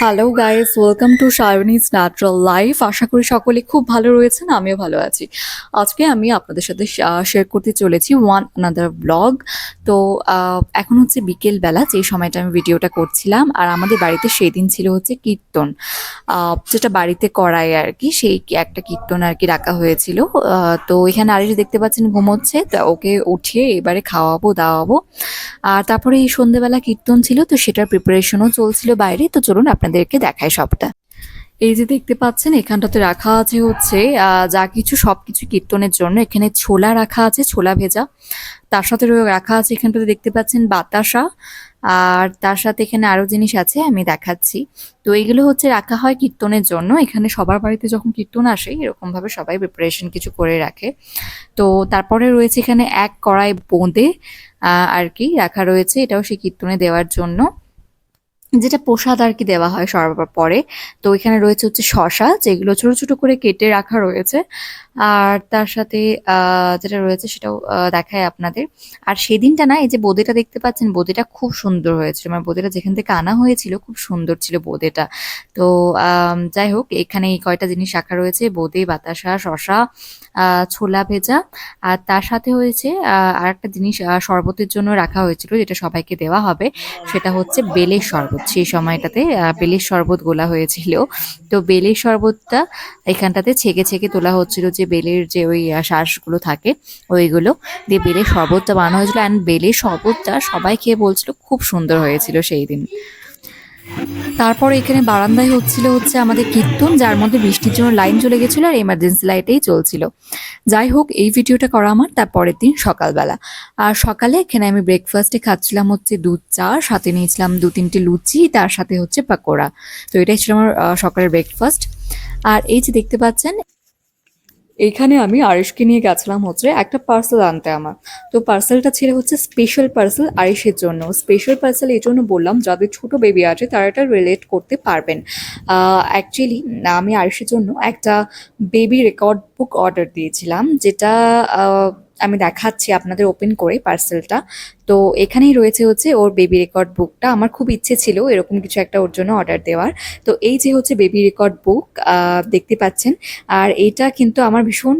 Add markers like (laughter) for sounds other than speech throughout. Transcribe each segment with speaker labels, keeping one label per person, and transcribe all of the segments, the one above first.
Speaker 1: Hello guys welcome to Shainiz natural life আশা করি সকলে খুব ভালো রয়েছেন, আমিও ভালো আছি। আজকে আমি আপনাদের সাথে শেয়ার করতে চলেছি ওয়ান আনাদার ব্লগ তো এখন হচ্ছে বিকেল বেলা যে সময়টা আমি ভিডিওটা করছিলাম, আর আমাদের বাড়িতে সেই দিন ছিল হচ্ছে কীর্তন। যেটা বাড়িতে করায় আর কি, সেই একটা কীর্তন আর কি রাখা হয়েছিল। তো এখানে আরিস দেখতে পাচ্ছেন ঘুমোচ্ছে তা ওকে উঠিয়ে এবারে খাওয়াবো, দাওয়াবো। আর তারপরে এই সন্ধেবেলা কীর্তন ছিল, তো সেটার প্রিপারেশনও চলছিল বাইরে। তো চলুন আপনাদেরকে দেখায় সবটা। এই যে দেখতে পাচ্ছেন, এখানটাতে রাখা আছে হচ্ছে যা কিছু সবকিছু কীর্তনের জন্য। এখানে ছোলা রাখা আছে, ছোলা ভেজা। তার সাথে রাখা আছে এখানটাতে দেখতে পাচ্ছেন বাতাসা। আর তার সাথে এখানে আরও জিনিস আছে, আমি দেখাচ্ছি। তো এইগুলো হচ্ছে রাখা হয় কীর্তনের জন্য। এখানে সবার বাড়িতে যখন কীর্তন আসে এরকম ভাবে সবাই প্রিপারেশন কিছু করে রাখে। তো তারপরে রয়েছে এখানে এক কড়াই বোঁদে আর কি রাখা রয়েছে। এটাও সেই কীর্তনে দেওয়ার জন্য। যেটা প্রসাদ আর কি দেওয়া হয় সবার পরে। তো এখানে রয়েছে হচ্ছে শশা, যেগুলো ছোট ছোট করে কেটে রাখা রয়েছে। আর তার সাথে যেটা রয়েছে সেটাও দেখায় আপনাদের। আর সেদিনটা না, এই যে বোঁদেটা দেখতে পাচ্ছেন, বোঁদেটা খুব সুন্দর হয়েছিল। মানে বোদেটা যেখান থেকে আনা হয়েছিল, খুব সুন্দর ছিল বোঁদেটা। তো যাই হোক, এখানে এই কয়টা জিনিস রাখা রয়েছে, বোঁদে, বাতাসা, শশা ছোলা ভেজা। আর তার সাথে হয়েছে আর একটা জিনিস শরবতের জন্য রাখা হয়েছিল, যেটা সবাইকে দেওয়া হবে। সেটা হচ্ছে বেলের শরবত। সেই সময়টাতে বেলের শরবত গোলা হয়েছিল। তো বেলের শরবতটা এখানটাতে ছেঁকে ছেঁকে তোলা হচ্ছিল যে, বেলের যে ওই শ্বাসগুলো থাকে, ওইগুলো দিয়ে বেলের শরবতটা বানানো হয়েছিল। অ্যান্ড বেলের শরবতটা সবাই খেয়ে বলছিল, খুব সুন্দর হয়েছিল সেই দিন। তারপর এখানে বারান্দায় হচ্ছিল হচ্ছে আমাদের কীর্তন, যার মধ্যে বৃষ্টির জন্য লাইন চলে গেছিল আর এমার্জেন্সি লাইটেই চলছিল। যাই হোক, এই ভিডিওটা করা আমার, তার পরের দিন সকালবেলা। আর সকালে এখানে আমি ব্রেকফাস্টে খাচ্ছিলাম হচ্ছে দুধ চা, সাথে নিয়েছিলাম দু তিনটে লুচি, তার সাথে হচ্ছে পাকোড়া। তো এটাই ছিল আমার সকালের ব্রেকফাস্ট আর এই যে দেখতে পাচ্ছেন এইখানে আমি আরিশকে নিয়ে গেছিলাম হচ্ছে একটা পার্সেল আনতে আমার। তো পার্সেলটা ছিল হচ্ছে স্পেশাল পার্সেল আরিশের জন্য। স্পেশাল পার্সেল এই জন্য বললাম, যাদের ছোট বেবি আছে, তারা এটা রিলেট করতে পারবেন। অ্যাকচুয়ালি আমি আরিশের জন্য একটা বেবি রেকর্ড বুক অর্ডার দিয়েছিলাম, যেটা আমি দেখাচ্ছি আপনাদের ওপেন করে পার্সেলটা তো এখানেই রয়েছে হচ্ছে ওর বেবি রেকর্ড বুকটা আমার খুব ইচ্ছে ছিল এরকম কিছু একটা ওর জন্য অর্ডার দেওয়ার। তো এই যে হচ্ছে বেবি রেকর্ড বুক দেখতে পাচ্ছেন। আর এটা কিন্তু আমার ভীষণ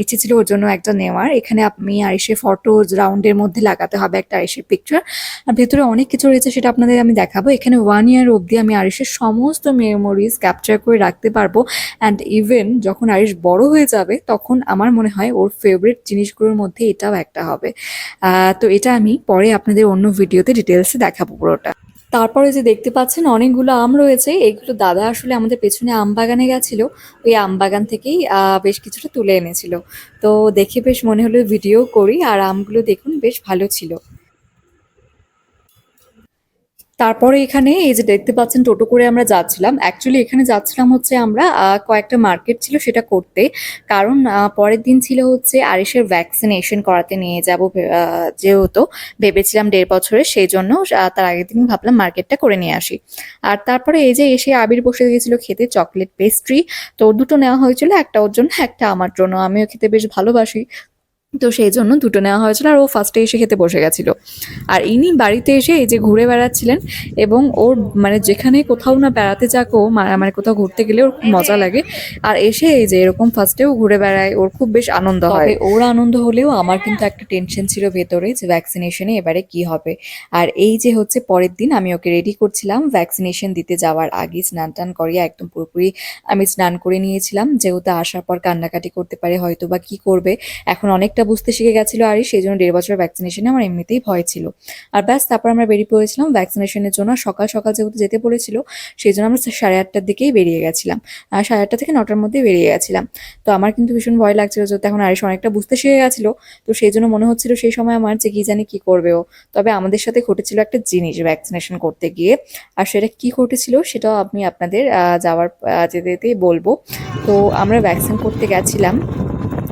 Speaker 1: ইচ্ছে ছিল ওর জন্য একটা নেওয়ার। এখানে আপনি আরিসের ফটো রাউন্ডের মধ্যে লাগাতে হবে একটা আরিসের পিকচার আর ভেতরে অনেক কিছু রয়েছে সেটা আপনাদের আমি দেখাবো। এখানে ওয়ান ইয়ার অবধি আমি আর আরিসের সমস্ত মেমোরিজ ক্যাপচার করে রাখতে পারব। অ্যান্ড ইভেন যখন আরিস বড় হয়ে যাবে, তখন আমার মনে হয় ওর ফেভারিট জিনিসগুলোর মধ্যে এটাও একটা হবে। তো এটা আমি পরে আপনাদের অন্য ভিডিওতে ডিটেলসে দেখাবো পুরোটা। তারপরে যে দেখতে পাচ্ছেন অনেকগুলো আম রয়েছে, এগুলো দাদা আসলে আমাদের পেছনে আম বাগানে গেছিল। ওই আম বাগান থেকেই বেশ কিছুটা তুলে এনেছিল। তো দেখে বেশ মনে হলো ভিডিও করি, আর আমগুলো দেখুন বেশ ভালো ছিল। তারপরে এখানে এই যে দেখতে পাচ্ছেন টোটো করে আমরা যাচ্ছিলাম। অ্যাকচুয়ালি এখানে যাচ্ছিলাম হচ্ছে আমরা কয়েকটা মার্কেট ছিল সেটা করতে। কারণ পরের দিন ছিল হচ্ছে আরিসের ভ্যাকসিনেশন করাতে নিয়ে যাব যেহেতু ভেবেছিলাম দেড় বছরের সেই জন্য তার আগের দিন ভাবলাম মার্কেটটা করে নিয়ে আসি। আর তারপরে এই যে এসে আবির বসে গেছিল খেতে চকলেট পেস্ট্রি তো দুটো নেওয়া হয়েছিল, একটা ওর জন্য, একটা আমার জন্য। আমিও খেতে বেশ ভালোবাসি। তো সেই জন্য দুটো নেওয়া হয়েছিল আর ও ফার্স্টে এসে খেতে বসে গেছিল। আর ইনি বাড়িতে এসে এই যে ঘুরে বেড়াচ্ছিলেন এবং ওর মানে যেখানে কোথাও না বেড়াতে যাক ও মানে কোথাও ঘুরতে গেলে ওর মজা লাগে। আর এসে এই যে এরকম ফার্স্টেও ঘুরে বেড়ায়, ওর খুব বেশ আনন্দ হয়। ওর আনন্দ হলেও আমার কিন্তু একটা টেনশন ছিল ভেতরে যে ভ্যাকসিনেশনে এবারে কি হবে। আর এই যে হচ্ছে পরের দিন আমি ওকে রেডি করছিলাম ভ্যাকসিনেশন দিতে যাওয়ার আগে স্নান টান করিয়া একদম পুরোপুরি আমি স্নান করে নিয়েছিলাম। যেহেতু আসার পর কান্নাকাটি করতে পারে হয়তো বা কি করবে। এখন অনেকটা বুঝতে শিখে গেছিল আর সেই জন্য দেড় বছর ভ্যাকসিনেশনে আমার এমনিতেই ভয় ছিল। আর ব্যাস, তারপর আমরা বেরিয়ে পড়েছিলাম ভ্যাকসিনেশনের জন্য। সকাল সকাল যেহেতু যেতে পড়েছিল সেই জন্য আমরা সাড়ে আটটার দিকেই বেরিয়ে গেছিলাম। আর সাড়ে আটটা থেকে নটার মধ্যে বেরিয়ে গেছিলাম। তো আমার কিন্তু ভীষণ ভয় লাগছিল যেহেতু এখন আরিশ অনেকটা বুঝতে শিখে গেছিল। তো সেই জন্য মনে হচ্ছিল সেই সময় আমার যে কি জানি কি করবে ও। তবে আমাদের সাথে ঘটেছিল একটা জিনিস ভ্যাকসিনেশন করতে গিয়ে। আর সেটা কি ঘটেছিল সেটাও আমি আপনাদের যাওয়ার যেতে যেতেই বলব। তো আমরা ভ্যাকসিন করতে গেছিলাম।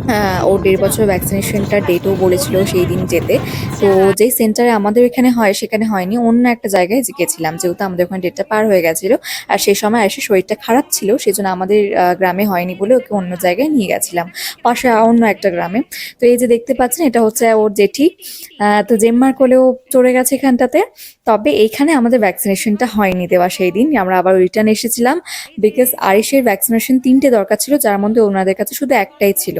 Speaker 1: আহ, ওর দেড় বছর ভ্যাকসিনেশনটা ডেটও বলেছিল সেই দিন যেতে। তো যেই সেন্টারে আমাদের এখানে হয় সেখানে হয়নি। অন্য একটা জায়গায় গেছিলাম যেহেতু আমাদের ওখানে ডেটটা পার হয়ে গেছিল। আর সেই সময় এসে শরীরটা খারাপ ছিল সেই জন্য আমাদের গ্রামে হয়নি বলে ওকে অন্য জায়গায় নিয়ে গেছিলাম পাশে অন্য একটা গ্রামে। তো এই যে দেখতে পাচ্ছেন এটা হচ্ছে ওর জেঠি। তো জেম্মার কোলেও চড়ে গেছে এখানটাতে। তবে এইখানে আমাদের ভ্যাকসিনেশনটা হয়নি দেওয়া সেই দিন। আমরা আবার রিটার্ন এসেছিলাম বিকজ আরিশের ভ্যাকসিনেশন তিনটে দরকার ছিল যার মধ্যে ওনাদের কাছে শুধু একটাই ছিল।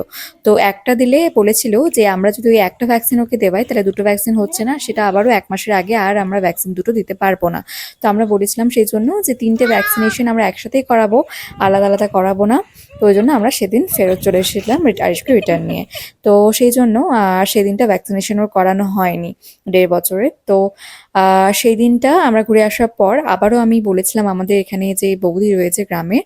Speaker 1: তো একটা দিলে বলেছিল যে, আমরা যদি ওই একটা ভ্যাকসিন ওকে দেওয়াই, তাহলে দুটো ভ্যাকসিন হচ্ছে না, সেটা আবারও এক মাসের আগে আর আমরা ভ্যাকসিন দুটো দিতে পারব না। তো আমরা বলেছিলাম সেই জন্য যে, তিনটে ভ্যাকসিনেশন আমরা একসাথেই করাবো, আলাদা আলাদা করাবো না। তো ওই জন্য আমরা সেদিন ফেরত চলে এসেছিলাম রিট- রিটার্ন নিয়ে। তো সেই জন্য সেদিনটা ভ্যাকসিনেশন ওর করানো হয়নি, দেড় বছরে। তো সেই দিনটা আমরা ঘুরে আসার পর আবারও আমি বলেছিলাম আমাদের এখানে যে বৌদি রয়েছে গ্রামে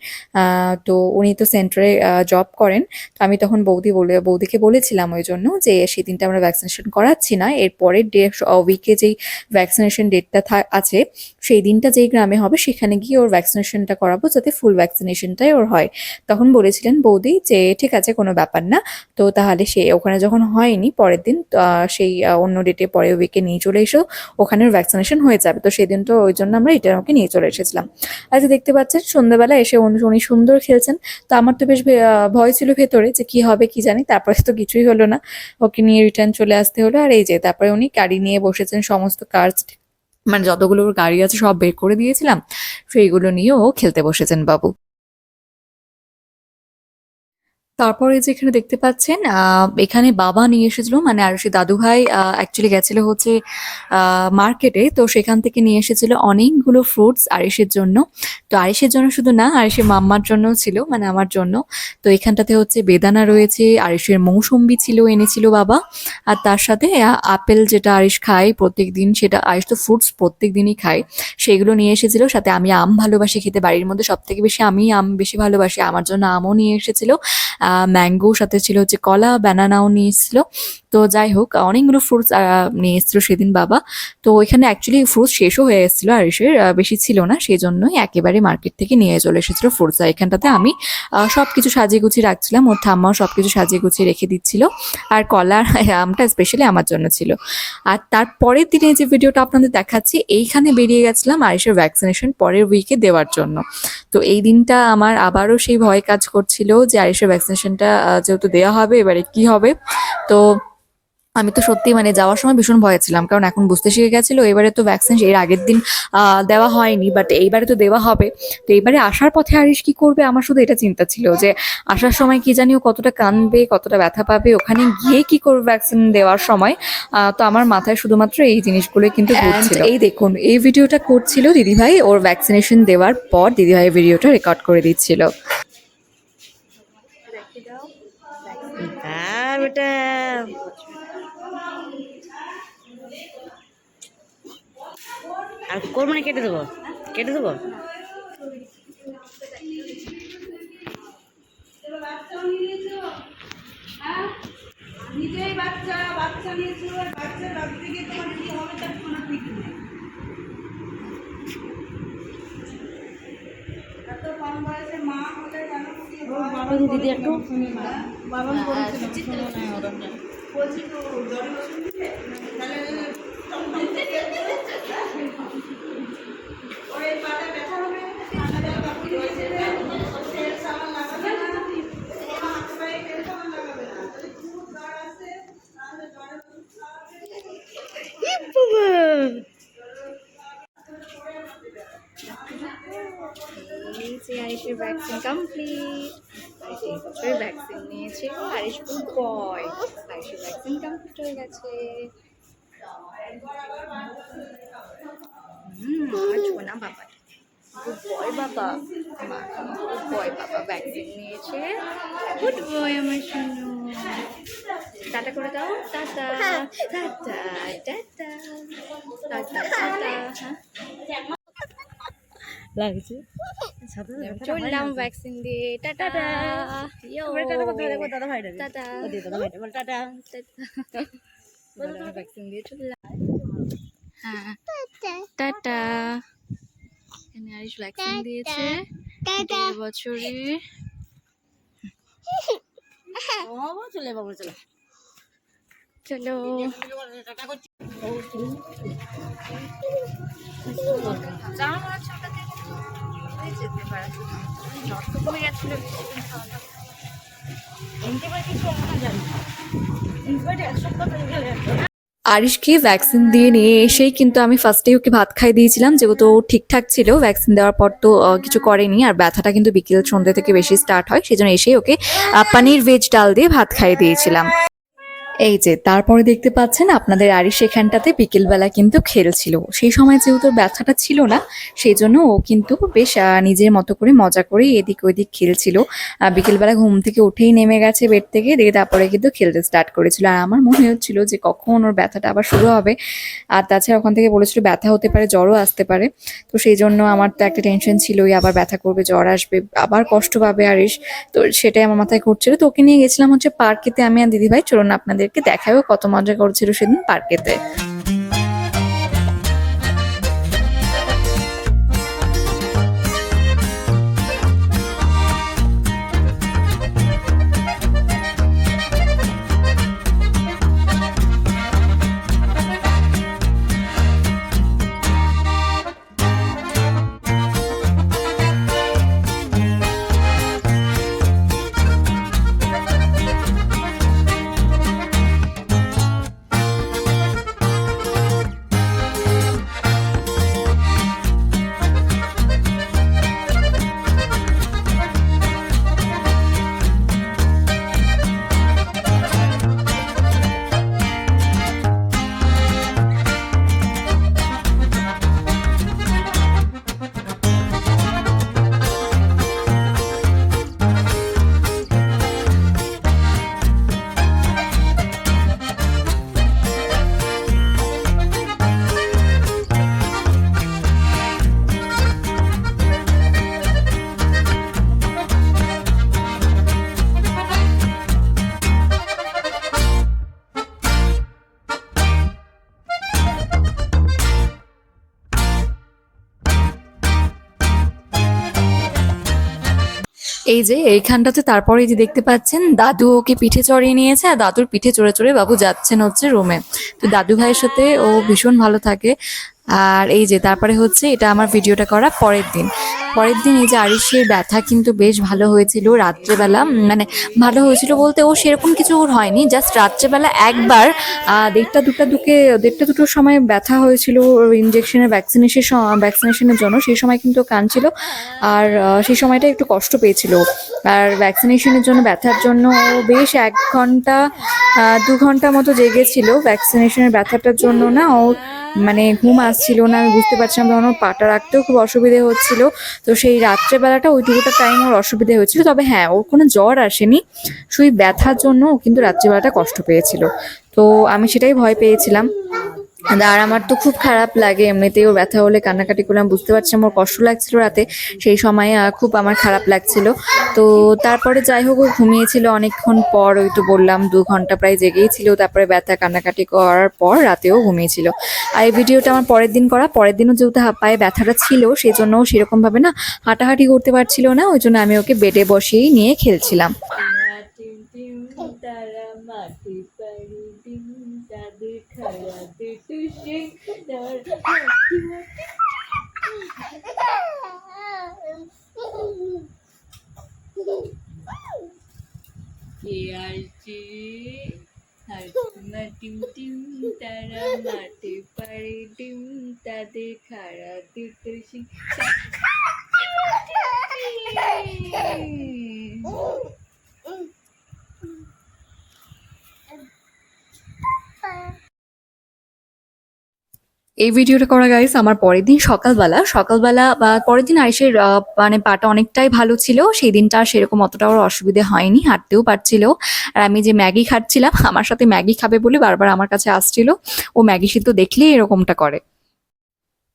Speaker 1: তো উনি তো সেন্টারে জব করেন। তো আমি তখন বৌদি বলে, বৌদিকে বলেছিলাম ওই জন্য যে সেই দিনটা আমরা ভ্যাকসিনেশন করাচ্ছি না। এর পরের ডে উইকে যেই ভ্যাকসিনেশন ডেটটা আছে, সেই দিনটা যেই গ্রামে হবে সেখানে গিয়ে ওর ভ্যাকসিনেশনটা করাবো যাতে ফুল ভ্যাকসিনেশনটাই ওর হয়। তখন বলেছিলেন বৌদি যে, ঠিক আছে, কোনো ব্যাপার না। তো তাহলে সে, ওখানে যখন হয়নি পরের দিন সেই অন্য ডেটে পরের উইকে নিয়ে চলে এসো। ওখানে ওর ভ্যাকসিনেশন হয়ে যাবে। তো সেদিন তো ওই জন্য আমরা এটা ওকে নিয়ে চলে এসেছিলাম। আর যে দেখতে পাচ্ছেন, সন্ধ্যাবেলা এসে উনি সুন্দর খেলছেন। তো আমার তো বেশ ভয় ছিল ভেতরে যে কি হবে, কি জানি। তারপরে তো কিছুই হলো না। ওকে নিয়ে রিটার্ন চলে আসতে হলো। আর এই যে, তারপরে উনি গাড়ি নিয়ে বসেছেন সমস্ত কার্স মানে যতগুলো গাড়ি আছে সব বের করে দিয়েছিলাম। সেইগুলো নিয়ে ও খেলতে বসেছেন বাবু। তারপরে যে এখানে দেখতে পাচ্ছেন এখানে বাবা নিয়ে এসেছিল মানে আর সে দাদু ভাই অ্যাকচুয়ালি গেছিল হচ্ছে মার্কেটে তো সেখান থেকে নিয়ে এসেছিল অনেকগুলো ফ্রুটস আরিসের জন্য। তো আরিসের জন্য শুধু না আরিসের মাম্মার জন্য ছিল মানে আমার জন্য। তো এখানটাতে হচ্ছে বেদানা রয়েছে আরিসের মৌসুম্বি ছিল, এনেছিল বাবা। আর তার সাথে আপেল যেটা আরিস খায় প্রত্যেক দিন সেটা আরিস তো ফ্রুটস প্রত্যেক দিনই খায়, সেগুলো নিয়ে এসেছিল। সাথে আমি আম ভালোবাসি খেতে, বাড়ির মধ্যে সব থেকে বেশি আমি আম বেশি ভালোবাসি, আমার জন্য আমও নিয়ে এসেছিল। ম্যাঙ্গো সাথে ছিল হচ্ছে কলা ব্যানানাও নিয়ে এসেছিল তো যাই হোক, অনেকগুলো ফ্রুটস নিয়ে এসেছিল সেদিন বাবা। তো এখানে অ্যাকচুয়ালি ফ্রুটস শেষও হয়ে এসেছিল, আরিসের বেশি ছিল না সেই জন্যই একেবারে মার্কেট থেকে নিয়ে চলে এসেছিল ফ্রুটস আর এখানটাতে আমি সব কিছু সাজিয়ে গুছিয়ে রাখছিলাম, ওর ঠাম্মাও সব কিছু সাজিয়ে গুছিয়ে রেখে দিচ্ছিল। আর কলার আমটা স্পেশালি আমার জন্য ছিল। আর তারপরের দিনে যে ভিডিওটা আপনাদের দেখাচ্ছি, এইখানে বেরিয়ে গেছিলাম আরিসের ভ্যাকসিনেশন পরের উইকে দেওয়ার জন্য। তো এই দিনটা আমার আবারও সেই ভয় কাজ করছিল যে আরিসের ভ্যাকসিনেশনটা যেহেতু দেওয়া হবে এবারে কি হবে? তো আমি তো সত্যি মানে যাওয়ার সময় ভীষণ ভয় ছিলাম কারণ এখন বুঝতে শিখে গেছিল এবারে তো ভ্যাকসিন এর আগের দিন দেওয়া হয়নি বাট এইবারে তো দেওয়া হবে। তো এইবারে আসার পথে আরিস কি করবে? আমার শুধু এটা চিন্তা ছিল যে আসার সময় কি জানি ও কতটা কাঁদবে কতটা ব্যথা পাবে ওখানে গিয়ে কি করবে ভ্যাকসিন দেওয়ার সময়? আহ, তো আমার মাথায় শুধুমাত্র এই জিনিসগুলোই কিন্তু এই দেখুন এই ভিডিওটা করছিল দিদিভাই ওর ভ্যাকসিনেশন দেওয়ার পর দিদিভাই ভিডিওটা রেকর্ড করে দিচ্ছিল
Speaker 2: হ্যাঁ বেটা আর কোন মানে কেটে দেবো? কেটে দেবো?
Speaker 3: নিজেই বাচ্চা বাচ্চা নিয়েছো বাচ্চা রাখতে গিয়ে তোমার কি হবে তার কোনো ঠিক নেই এত কম বয়সে মা হলে কেন
Speaker 2: দিদি একটু
Speaker 3: বারণ করেছিল বলছি তো জ্বরে ওষুধ দিলে তাহলে টমটম থেকে ওর এই পাটা ব্যথা হবে ঠান্ডা জল কাপড় দিয়ে
Speaker 1: এই যে এই বছরের ভ্যাকসিন নিয়েছে আরিশ গুড বয় আরিশের ভ্যাকসিন কমপ্লিট হয়ে গেছে। হুম আমার ছোনা বাবা। গুড বয় বাবা। গুড বয় বাবা ভ্যাকসিন নিয়েছে। গুড বয় আমার সোনু। টাটা করে দাও। Tata tata. Tata. Tata tata. হ্যাঁ।
Speaker 2: লাগছে।
Speaker 1: চললাম ভ্যাকসিন দিয়ে। টাটা। ইয়ো। টাটা
Speaker 2: দাদা ভাই বল টাটা।
Speaker 1: ভ্যাকসিন দিয়ে চললাম হ্যাঁ। টাটা। এখানে আরিশ ভ্যাকসিন দিয়েছে। দেড় বছরে
Speaker 2: চলে বাবু চলে।
Speaker 1: চলো। আরিশকে ভ্যাকসিন দিয়ে নিয়ে এসেই কিন্তু আমি ফার্স্টেই ওকে ভাত খাই দিয়েছিলাম, যেহেতু ঠিকঠাক ছিল ভ্যাকসিন দেওয়ার পর তো কিছু করেনি, আর ব্যথাটা কিন্তু বিকেল সন্ধ্যে থেকে বেশি স্টার্ট হয়, সেজন্য এসেই ওকে পানির ভেজ ডাল দিয়ে ভাত খাইয়ে দিয়েছিলাম। এই যে, তারপরে দেখতে পাচ্ছেন আপনাদের আরিশ এখানটাতে বিকেলবেলা কিন্তু খেলছিল। সেই সময় যেহেতু ব্যথাটা ছিল না, সেই জন্য ও কিন্তু বেশ নিজের মতো করে মজা করে এদিক ওইদিক খেলছিল। বিকেলবেলা ঘুম থেকে উঠেই নেমে গেছে বেড থেকে, দিয়ে তারপরে কিন্তু খেলতে স্টার্ট করেছিল। আর আমার মনে হচ্ছিল যে কখন ওর ব্যথাটা আবার শুরু হবে। আর তাছাড়া ওখান থেকে বলেছিল ব্যথা হতে পারে, জ্বরও আসতে পারে। তো সেই জন্য আমার তো একটা টেনশন ছিলই, আবার ব্যথা করবে, জ্বর আসবে, আবার কষ্ট পাবে আরিশ। তো সেটাই আমার মাথায় ঘুরছিল। তো ওকে নিয়ে গেছিলাম হচ্ছে পার্কেতে, আমি আর দিদিভাই। চলুন আপনাদেরকে দেখায়ও কত মজা করছিল সেদিন পার্কেতে। এই যে এইখানটাতে তারপরে যে দেখতে পাচ্ছেন, দাদু ওকে পিঠে চড়িয়ে নিয়েছে আর দাদুর পিঠে চড়ে চড়ে বাবু যাচ্ছেন হচ্ছে রুমে। তো দাদু ভাইয়ের সাথে ও ভীষণ ভালো থাকে। আর এই যে, তারপরে হচ্ছে এটা আমার ভিডিওটা করা পরের দিন। পরের দিন এই যে আরিসের ব্যথা কিন্তু বেশ ভালো হয়েছিল রাত্রেবেলা। মানে ভালো হয়েছিল বলতে ও সেরকম কিছু ওর হয়নি জাস্ট রাত্রেবেলা একবার দেড়টা দুটা দুকে, দেড়টা দুটোর সময় ব্যথা হয়েছিল ইঞ্জেকশনের ভ্যাকসিনেশন ভ্যাকসিনেশনের জন্য। সেই সময় কিন্তু কাঁদছিল আর সেই সময়টা একটু কষ্ট পেয়েছিল। আর ভ্যাকসিনেশনের জন্য, ব্যথার জন্য বেশ এক ঘণ্টা দু ঘণ্টা মতো জেগেছিল ভ্যাকসিনেশনের ব্যথাটার জন্য না। ও মানে ঘুম আসছিল না, আমি বুঝতে পারছিলাম তখন ওর পাটা রাখতেও খুব অসুবিধে হচ্ছিল। তো সেই রাত্রেবেলাটা ওইটুকুটা টাইম ওর অসুবিধে হয়েছিল তবে হ্যাঁ ওর কোনো জ্বর আসেনি। শুই ব্যথার জন্য কিন্তু রাত্রেবেলাটা কষ্ট পেয়েছিল। তো আমি সেটাই ভয় পেয়েছিলাম। আর আমার তো খুব খারাপ লাগে এমনিতেই ওর ব্যথা হলে কান্নাকাটি করলাম বুঝতে পারছি আমার কষ্ট লাগছিল রাতে, সেই সময় খুব আমার খারাপ লাগছিল। তো তারপরে যাই হোক, ও ঘুমিয়েছিল অনেকক্ষণ পর, ওই তো বললাম, দু ঘণ্টা প্রায় জেগেই ছিল, তারপরে ব্যথা কান্নাকাটি করার পর রাতেও ঘুমিয়েছিল। আর এই ভিডিওটা আমার পরের দিন করা, পরের দিনও যেহেতু পায়ে ব্যথাটা ছিল সেই জন্য সেরকমভাবে না হাঁটাহাঁটি করতে পারছিল না, ওই জন্য আমি ওকে বেডে বসিয়েই নিয়ে খেলছিলাম। টিম টিম তারা মাঠে পারে ডিম তাদের খাড়া দুটো সিং (laughs) এই ভিডিওটা করা গাইস আমার পরের দিন সকালবেলা সকালবেলা বা পরের দিন আরিসের আহ, মানে পাটা অনেকটাই ভালো ছিল সেই দিনটা সেরকম অতটা ওর অসুবিধে হয়নি হাঁটতেও পারছিল। আর আমি যে ম্যাগি খাচ্ছিলাম (laughs) আমার সাথে ম্যাগি খাবে বলে বারবার আমার কাছে আসছিল ও ম্যাগি সিদ্ধ দেখলেই এরকমটা করে।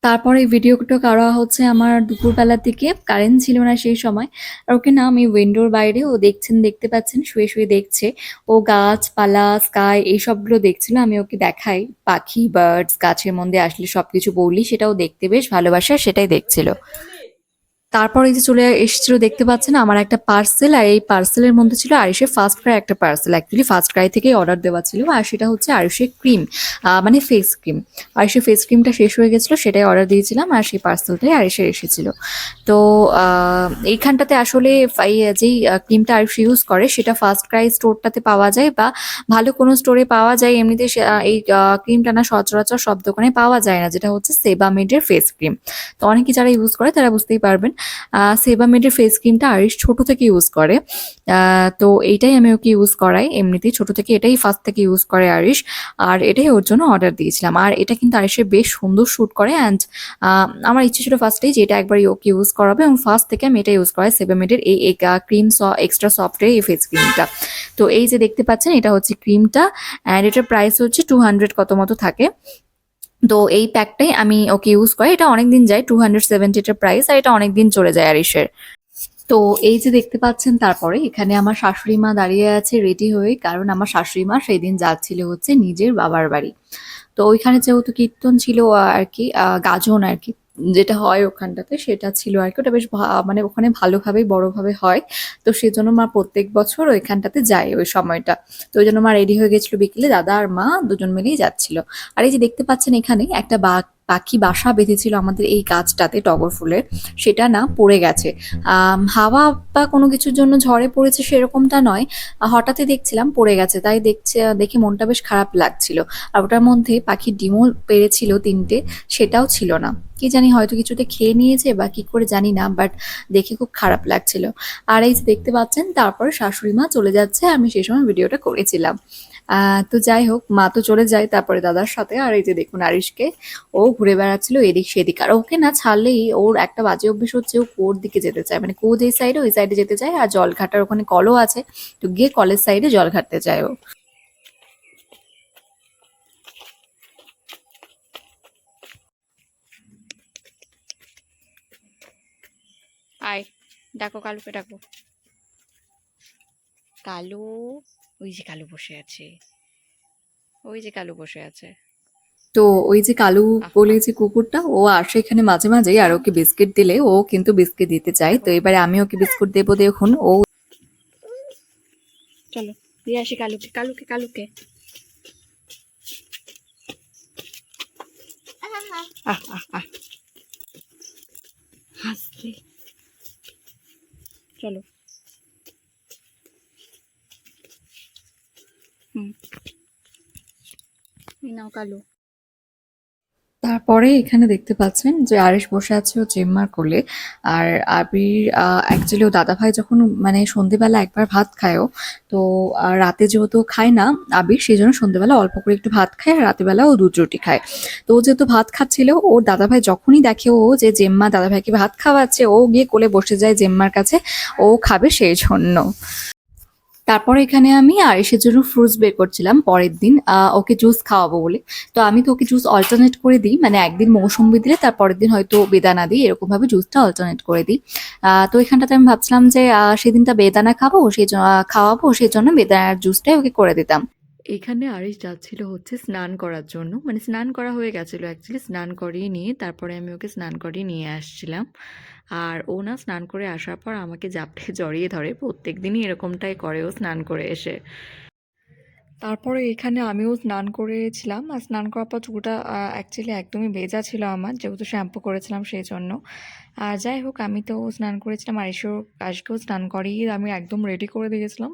Speaker 1: তারপরে ভিডিওটা করা হচ্ছে আমার দুপুরবেলার দিকে। কারেন্ট ছিল না সেই সময়। আর ওকে না আমি উইন্ডোর বাইরে ও দেখছেন, দেখতে পাচ্ছেন, শুয়ে শুয়ে দেখছে। ও গাছপালা স্কাই এইসবগুলো দেখছিল আমি ওকে দেখাই। পাখি বার্ডস গাছের মধ্যে আসলে সব কিছু বলি, সেটাও দেখতে বেশ ভালোবাসা সেটাই দেখছিল। তারপর এই যে চলে এসেছিল, দেখতে পাচ্ছেন আমার একটা পার্সেল আর এই পার্সেলের মধ্যে ছিল আরিসের ফার্স্ট ক্রাই একটা পার্সেল অ্যাকচুয়ালি ফার্স্ট ক্রাই থেকেই অর্ডার দেওয়া ছিল আর সেটা হচ্ছে আরিসের ক্রিম মানে ফেস ক্রিম আরিসের ফেস ক্রিমটা শেষ হয়ে গেছিল, সেটাই অর্ডার দিয়েছিলাম আর সেই পার্সেলটাই আরিসের এসেছিল। তো এইখানটাতে আসলে যেই ক্রিমটা আরিস ইউজ করে, সেটা ফার্স্ট ক্রাই স্টোরটাতে পাওয়া যায় বা ভালো কোনো স্টোরে পাওয়া যায়, এমনিতে এই ক্রিমটা না সচরাচর সব দোকানে পাওয়া যায় না, যেটা হচ্ছে সেবামেডের ফেস ক্রিম তো অনেকে যারা ইউজ করে তারা বুঝতেই পারবেন। সেবামেডের ফেস ক্রিমটা আরিশ ছোট থেকে ইউজ করে। তো এইটাই আমি ওকে ইউজ করাই। এমনিতেই ছোট থেকে এটাই ফার্স্ট থেকে ইউজ করে আরিশ। আর এটাই ওর জন্য অর্ডার দিয়েছিলাম। আর এটা কিন্তু আরিশের বেশ সুন্দর শ্যুট করে অ্যান্ড আমার ইচ্ছে ছিল ফার্স্টেই যে এটা একবার ওকে ইউজ করাবে এবং ফার্স্ট থেকে আমি এটা ইউজ করাই সেবামেডের এই ক্রিম এক্সট্রা সফটের এই ফেস ক্রিমটা তো এই যে দেখতে পাচ্ছেন, এটা হচ্ছে ক্রিমটা অ্যান্ড এটার প্রাইস হচ্ছে টু হান্ড্রেড কত মতো থাকে। তো এই প্যাকটাই আমি ওকে ইউজ করি এটা অনেকদিন যায় টু হান্ড্রেড সেভেন্টিটার প্রাইস আর এটা অনেকদিন চলে যায় আরিসের তো এই যে দেখতে পাচ্ছেন, তারপরে এখানে আমার শাশুড়ি মা দাঁড়িয়ে আছে রেডি হয়ে, কারণ আমার শাশুড়ি মা সেই দিন যাচ্ছিল হচ্ছে নিজের বাবার বাড়ি। তো ওইখানে যেহেতু কীর্তন ছিল আর কি গাজন আর কি যেটা হয় ওখানটাতে, সেটা ছিল আর কি। ওটা বেশ মানে ওখানে ভালোভাবেই, বড়ভাবে হয়। তো সেই জন্য মা প্রত্যেক বছর ওইখানটাতে যায় ওই সময়টা। তো ওই জন্য মা রেডি হয়ে গেছিল বিকেলে, দাদা আর মা দুজন মিলেই যাচ্ছিল। আর এই যে দেখতে পাচ্ছেন এখানে একটা বা পাখি বাসা বেঁধেছিল আমাদের এই গাছটাতে টগর ফুলের, সেটা না পড়ে গেছে। হাওয়া বা কোনো কিছুর জন্য ঝড়ে পড়েছে সেরকমটা নয়। হঠাৎই দেখছিলাম পড়ে গেছে, তাই দেখছে, দেখে মনটা বেশ খারাপ লাগছিল। আর ওটার মধ্যে পাখির ডিমও পেরেছিল তিনটে, সেটাও ছিল না। কি জানি হয়তো কিছুতে খেয়ে নিয়েছে বা কি করে জানি না, বাট দেখে খুব খারাপ লাগছিল। আর এই দেখতে পাচ্ছেন, তারপর শাশুড়ি মা চলে যাচ্ছে, আমি সেই সময় ভিডিওটা করেছিলাম। তো যাই হোক, মা তো চলে যায় তারপরে দাদার সাথে। আর এই যে দেখুন আরিশকে, ও ঘুরে বেড়াচ্ছিল এদিক সেদিক। আর ওকে না ছাড়লেই ওর একটা বাজে অভ্যেস হচ্ছে, ও কোর দিকে যেতে চায়। মানে কো যে সাইডে ওই সাইডে যেতে চায়। আর জল ঘাটার ওখানে কলও আছে, তো গিয়ে কলের সাইডে জল ঘাটতে চায় ও।
Speaker 2: আয়, ডাকো কালুকে, ডাকো। কালু? ওই যে কালু বসে আছে। ওই যে কালু বসে আছে।
Speaker 1: তো ওই যে কালু বলে যে কুকুরটা ও আসে এখানে মাঝে মাঝে আর ওকে বিস্কিট দিলে ও কিন্তু বিস্কিট দিতে চায়। তো এবারে আমি ওকে বিস্কুট দেবো দেখুন ও
Speaker 2: চলো দিয়ে আসি কালুকে কালুকে কালুকে। হাসতে চলো হুম এই নাও কালু।
Speaker 1: তারপরে এখানে দেখতে পাচ্ছেন যে আরিশ বসে আছে ও চেম্বার করলে আর আবির অ্যাকচুয়ালি ও দাদা ভাই যখন মানে সন্ধেবেলা একবার ভাত খায়ও, তো রাতে যেহেতু খায় না আবির, সেই জন্য সন্ধেবেলা অল্প করে একটু ভাত খায় আর রাতেবেলা ও দুধ রুটি খায়। তো ও যেহেতু ভাত খাচ্ছিল ওর দাদা ভাই যখনই দেখে ও যে জেম্মা দাদা ভাইকে ভাত খাওয়াচ্ছে, ও গিয়ে কোলে বসে যায় জেম্মার কাছে, ও খাবে সেই জন্য। তারপর এখানে আমি আয়েশের জন্য ফ্রুটস বের করছিলাম পরের দিন ওকে জুস খাওয়াবো বলে। তো আমি তো ওকে জুস অল্টারনেট করে দিই মানে একদিন মৌসুম্বি দিলে তার পরের দিন হয়তো বেদানা দিই এরকম ভাবে জুসটা অল্টারনেট করে দিই। তো এখানটাতে আমি ভাবছিলাম যে সেদিনটা বেদানা খাব, সেই খাওয়াবো, সেই জন্য বেদানার জুসটাই ওকে করে দিতাম। এখানে আরিশ যাচ্ছিল হচ্ছে স্নান করার জন্য। মানে স্নান করা হয়ে গেছিল অ্যাকচুয়ালি স্নান করিয়ে নিয়ে তারপরে আমি ওকে স্নান করিয়ে নিয়ে আসছিলাম। আর ও না স্নান করে আসার পর আমাকে জাপটে জড়িয়ে ধরে। প্রত্যেক দিনই এরকমটাই করে ও স্নান করে এসে। তারপরে এখানে আমিও স্নান করেছিলাম। আর স্নান করার পর চুলটা অ্যাকচুয়ালি একদমই ভেজা ছিল আমার, যেহেতু শ্যাম্পু করেছিলাম সেই জন্য আর যাই হোক, আমি তো স্নান করেছিলাম আর এসেও, আজকেও স্নান করিয়ে আমি একদম রেডি করে দিয়েছিলাম।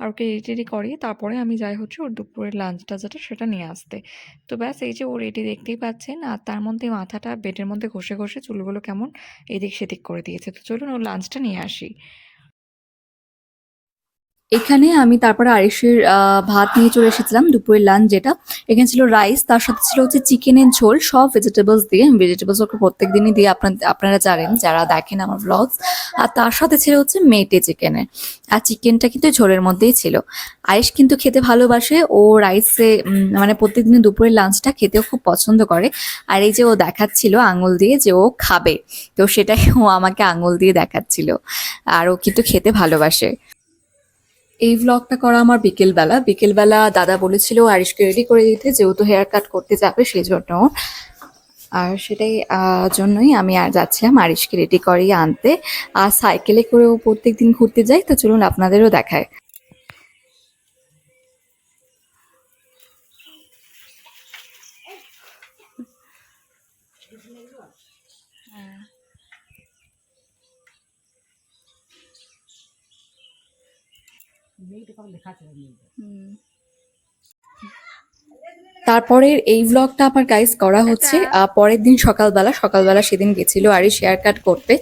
Speaker 1: আর ওকে রেডি টেডি করিয়ে তারপরে আমি যাই হচ্ছে ওর দুপুরের লাঞ্চটা যেটা সেটা নিয়ে আসতে। তো ব্যাস, এই যে ও রেডি দেখতেই পাচ্ছেন, আর তার মধ্যে মাথাটা বেডের মধ্যে ঘষে ঘষে চুলগুলো কেমন এদিক সেদিক করে দিয়েছে। তো চলুন ওর লাঞ্চটা নিয়ে আসি। এখানে আমি তারপরে আরিসের ভাত নিয়ে চলে এসেছিলাম দুপুরের লাঞ্চ যেটা। এখানে ছিল রাইস তার সাথে ছিল হচ্ছে চিকেনের ঝোল, সব ভেজিটেবলস দিয়ে। আমি ভেজিটেবলস ওকে প্রত্যেক দিনই দিয়ে আপনার, আপনারা জানেন, যারা দেখেন আমার ব্লগস আর তার সাথে ছিল হচ্ছে মেটে চিকেনের আর চিকেনটা কিন্তু ঝোলের মধ্যেই ছিল। আয়েশ কিন্তু খেতে ভালোবাসে। ও রাইসে মানে প্রত্যেক প্রত্যেকদিন দুপুরের লাঞ্চটা খেতেও খুব পছন্দ করে। আর এই যে ও দেখাচ্ছিল আঙুল দিয়ে যে ও খাবে। তো সেটাই ও আমাকে আঙুল দিয়ে দেখাচ্ছিল। আর ও কিন্তু খেতে ভালোবাসে। এই ভ্লগটা করা আমার বিকেলবেলা। বিকেলবেলা দাদা বলেছিল আরিশকে রেডি করে দিতে, যেহেতু হেয়ার কাট করতে যাবে সেই জন্য আর সেটাই জন্যই আমি আর যাচ্ছিলাম আরিশকে রেডি করিয়ে আনতে। আর সাইকেলে করেও প্রত্যেক দিন ঘুরতে যাই, তো চলুন আপনাদেরও দেখায়। মেয়েটা কখন লেখা ছিল মেয়েটা তারপরের এই ব্লগটা আমার গাইজ করা হচ্ছে পরের দিন সকালবেলা সকালবেলা সেদিন গেছিল আর এই হেয়ার কাট করতে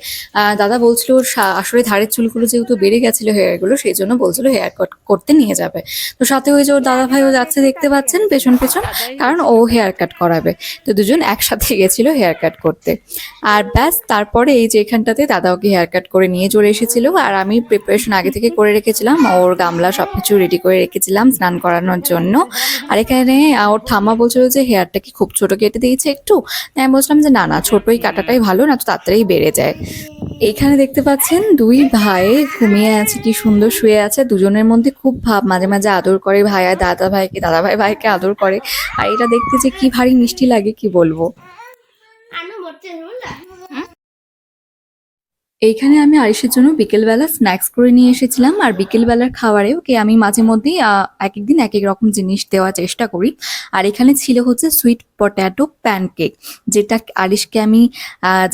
Speaker 1: দাদা বলছিল ওর সা- আসলে ধারের চুলগুলো যেহেতু বেড়ে গেছিল হেয়ারগুলো সেই জন্য বলছিল হেয়ার কাট করতে নিয়ে যাবে। তো সাথে ওই যে ওর দাদা ভাইও যাচ্ছে দেখতে পাচ্ছেন পেছন পেছন কারণ ও হেয়ার কাট করাবে। তো দুজন একসাথে গেছিল হেয়ার কাট করতে। আর ব্যাস তারপরে এই যে এখানটাতে দাদা ওকে হেয়ার কাট করে নিয়ে চলে এসেছিল আর আমি প্রিপারেশন আগে থেকে করে রেখেছিলাম ওর গামলা সবকিছু রেডি করে রেখেছিলাম স্নান করানোর জন্য। আর এখানে ওর ঠাম্মা বলছিল যে হেয়ারটা কি খুব ছোট কেটে দিয়েছে একটু? তাই আমি বলছিলাম যে, না না ছোটই কাটাটাই ভালো, না তো তাড়াতাড়ি বেড়ে যায়। এখানে দেখতে পাচ্ছেন দুই ভাই ঘুমিয়ে আছে, কি সুন্দর শুয়ে আছে। দুজনের মধ্যে খুব ভাব, মাঝে মাঝে আদর করে ভাই আর দাদা ভাইকে, দাদা ভাই ভাইকে আদর করে। আর এটা দেখতে যে কি ভারী মিষ্টি লাগে, কি বলব? এইখানে আমি আরিসের জন্য বিকেলবেলা স্ন্যাক্স করে নিয়ে এসেছিলাম আর বিকেলবেলার খাবারে ওকে আমি মাঝে মধ্যেই এক একদিন এক এক রকম জিনিস দেওয়ার চেষ্টা করি। আর এখানে ছিল হচ্ছে সুইট পট্যাটো প্যানকেক যেটা আরিশকে আমি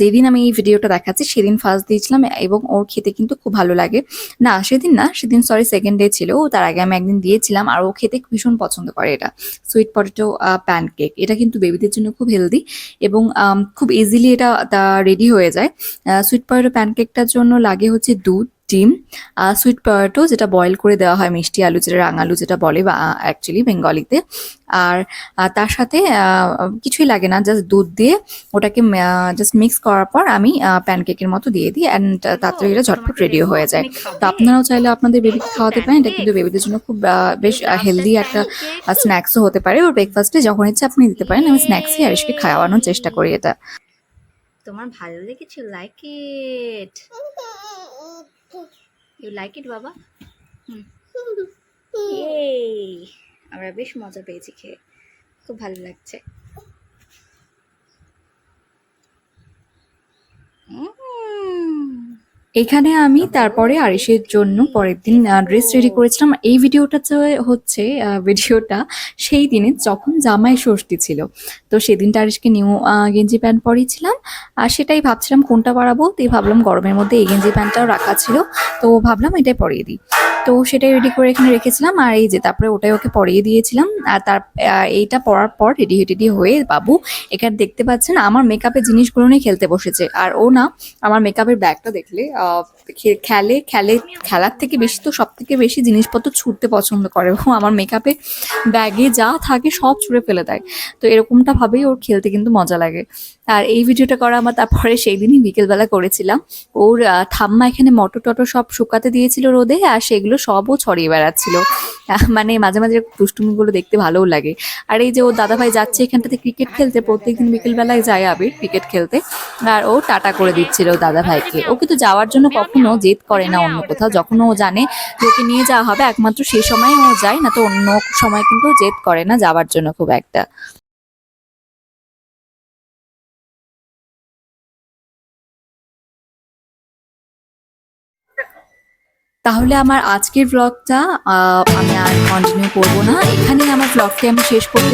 Speaker 1: যেদিন আমি এই ভিডিওটা দেখাচ্ছি সেদিন ফার্স্ট দিয়েছিলাম এবং ওর খেতে কিন্তু খুব ভালো লাগে। না, সেদিন না, সেদিন সরি সেকেন্ড ডে ছিল তার আগে আমি একদিন দিয়েছিলাম আর ও খেতে ভীষণ পছন্দ করে এটা। সুইট পটেটো প্যানকেক এটা কিন্তু বেবিদের জন্য খুব হেলদি এবং খুব ইজিলি এটা রেডি হয়ে যায়। সুইট পটেটো প্যানকেকটার জন্য লাগে হচ্ছে দুধ ডিম সুইট পটেটো যেটা বয়েল করে দেওয়া হয় মিষ্টি আলু যেটা রাঙালু যেটা বলে বা অ্যাকচুয়ালি বেঙ্গলিতে আর তার সাথে কিছুই লাগে না জাস্ট দুধ দিয়ে ওটাকে জাস্ট মিক্স করার পর আমি প্যানকেকের মতো দিয়ে দিই অ্যান্ড তাড়াতাড়ি এটা ঝটপট রেডিও হয়ে যায়। তো আপনারাও চাইলে আপনাদের বেবিকে খাওয়াতে পারেন এটা কিন্তু বেবিদের জন্য খুব বেশ হেলদি একটা স্ন্যাক্সও হতে পারে। ওর ব্রেকফাস্টে যখন ইচ্ছে আপনি দিতে পারেন আমি স্ন্যাক্সই আরিশকে খাওয়ানোর চেষ্টা করি এটা।
Speaker 2: তোমার ভালো লেগেছে? Like it you like it বাবা? আমরা বেশ মজা পেয়েছি খেয়ে। খুব ভালো লাগছে। উম,
Speaker 1: এখানে আমি তারপরে আরিসের জন্য পরের দিন ড্রেস রেডি করেছিলাম। এই ভিডিওটা হচ্ছে ভিডিওটা সেই দিনে যখন জামাই ষষ্ঠী ছিল। তো সেদিনটা আরিসকে নিউ গেঞ্জি প্যান্ট পরিয়েছিলাম। আর সেটাই ভাবছিলাম কোনটা বাড়াবো তাই ভাবলাম গরমের মধ্যে এই গেঞ্জি প্যান্টটাও রাখা ছিল। তো ভাবলাম এটাই পরিয়ে দিই। তো সেটাই রেডি করে এখানে রেখেছিলাম। আর এই যে তারপরে ওটাই ওকে পরিয়ে দিয়েছিলাম। আর তার এইটা পরার পর রেডি রেডি হয়ে বাবু এখানে দেখতে পাচ্ছেন আমার মেকআপের জিনিসগুলো নিয়ে খেলতে বসেছে। আর ও না, আমার মেকআপের ব্যাগটা দেখলে খেলে খেলে, খেলার থেকে বেশি তো সব থেকে বেশি জিনিসপত্র ছুটতে পছন্দ করে। ও আমার মেকআপে ব্যাগে যা থাকে সব ছুঁড়ে ফেলে দেয়। তো এরকমটা ভাবেই ওর খেলতে কিন্তু মজা লাগে। আর এই ভিডিওটা করা আমার তারপরে সেই দিনই বিকেলবেলা করেছিলাম। ওর ঠাম্মা এখানে মটর টটর সব শুকাতে দিয়েছিল রোদে, আর সেগুলো সবও ছড়িয়ে বেড়াচ্ছিল। মানে মাঝে মাঝে দুষ্টুমিগুলো দেখতে ভালোও লাগে। আর এই যে ও দাদাভাই যাচ্ছে এখানটাতে ক্রিকেট খেলতে, প্রত্যেকদিন বিকেলবেলায় যায় আবির ক্রিকেট খেলতে। আর ও টাটা করে দিচ্ছিল দাদা ভাইকে ও কিন্তু যাওয়ার জন্য কখনো জেদ করে না অন্য কোথাও। যখন ও জানে যে ওকে নিয়ে যাওয়া হবে, একমাত্র সেই সময় ও যায়, না তো অন্য সময় কিন্তু জেদ করে না যাওয়ার জন্য খুব একটা। তাহলে আমার আজকের ব্লগটা আমি আর কন্টিনিউ করব না। এখানে আমার ব্লগটি আমি শেষ করতে